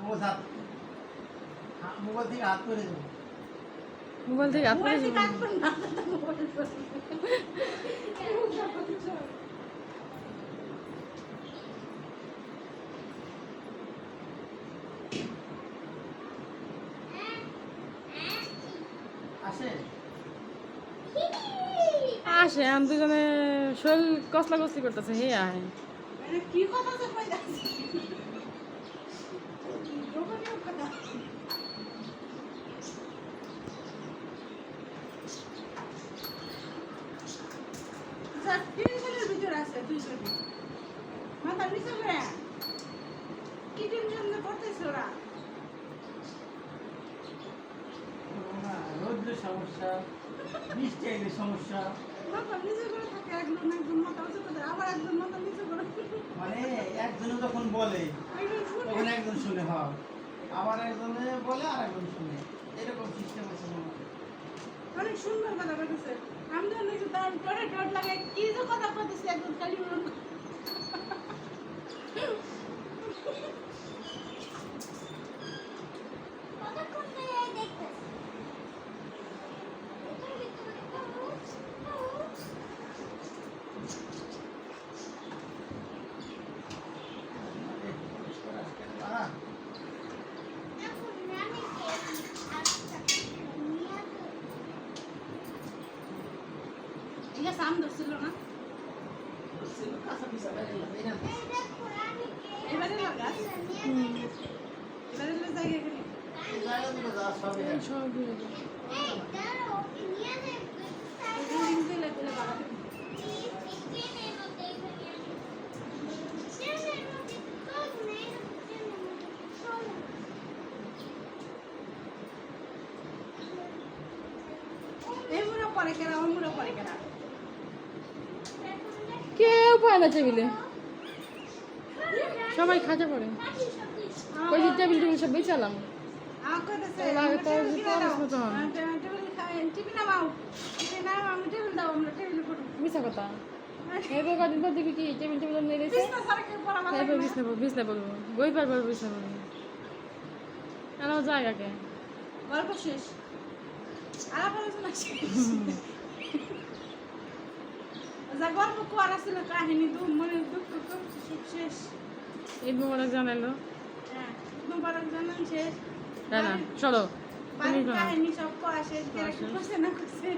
Mobile হাত mobile থেকে হাত করে দেবো। মোবাইল থেকে হাত করে। আসে? আসে আমি দুজনে শরীর কসলা কসলি করতেছে হে আয়। কি কথা সমস্যা বৃষ্টি আইলে সমস্যা আবার একজন। মানে একজনে যখন বলে একজন শুনে হয়। আবার একজন বলে আর একজন শুনে। এরকম সিস্টেম আছে। অনেক সুন্দর কথা বলতেছে। আমি যখন দেখছি তার ডর লাগে, কি যে কথা বলতেছে একদম খালি আছে আম ধরছিল না ছিল, কাঁচা পিসা বাইরে না। এবারে লাগাস এবারে লে জায়গা এখানে পরে কেনা ওই মুড়ো পরে কেনা পায় না টেবিলে সবাই খাজা পড়ে ওই যে টেবিল টেবিল সব বেচালাম মিশা কথা। এরপর কদিন পর দেখবি কি টেবিল টেবিল নিয়ে এরপর বিছনা পড়ব বিছনা পড়ব। বই পারব বিছনা পড়ব। আমার জায়গাকে গল্প শেষ। আলাপ আলোচনা শেষ। যা গল্প কোয়ার ছিল কাহিনী তো মনে দুঃখ কষ্ট সব শেষ এই বড় জানালো হ্যাঁ মুবারক জানান শেষ না না চলো। কাহিনী সব কোয়া শেষ কেরা করছে না করছে